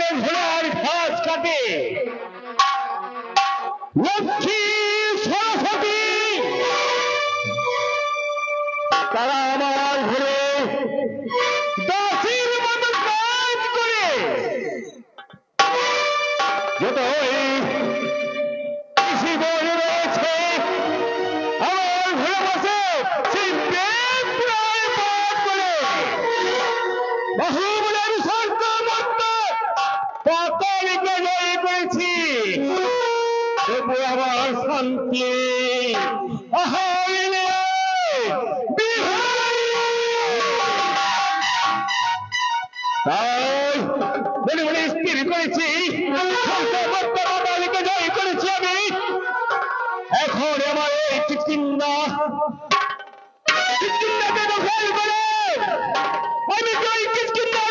ঘোড়ার সাথে ঘোড়ার ঘাস কাটে লক্ষ্মী তাই মনে মনে স্থির করেছি। জয় করেছি আমি। এখন আমার এই চিৎকিন্দা চিৎকিন্দাকে দখল করে আমি জয় চিৎকিন্দার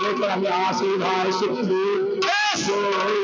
আমি আসি ভাই শক্তি ওই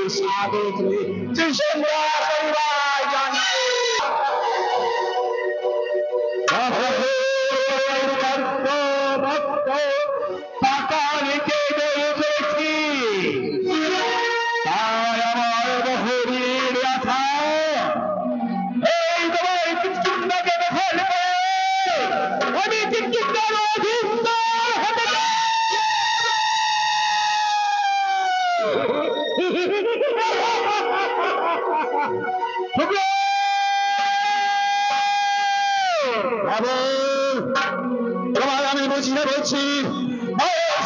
আমি বুঝিয়ে বলছি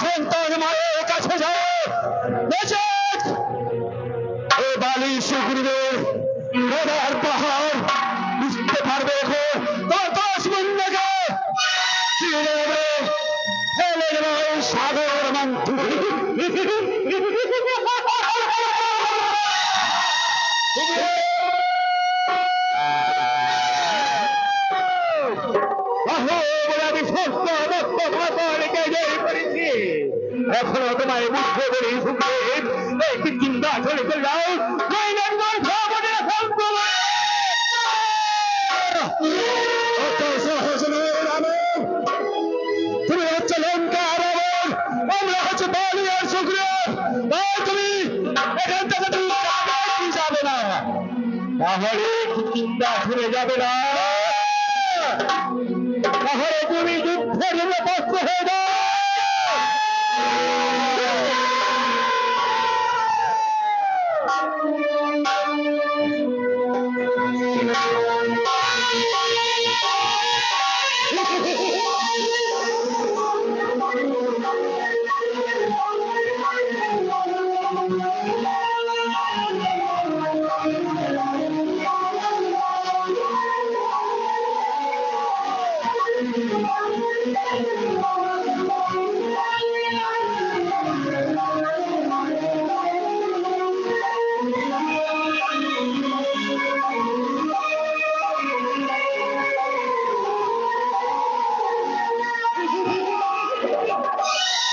সন্তান মায়ের নইলে তোমার সর্বনে সম্পূর্ণ অত সহজ নয় রাবণ তুমি হচ্ছে লঙ্কা হচ্ছে বালি আর তুমি এখান তুমি যাবে কি যাবে না তাহলে চিন্তা ফিরে যাবে না তাহলে তুমি গরিবের পক্ষ হয়ে যায় Thank you. Thank you.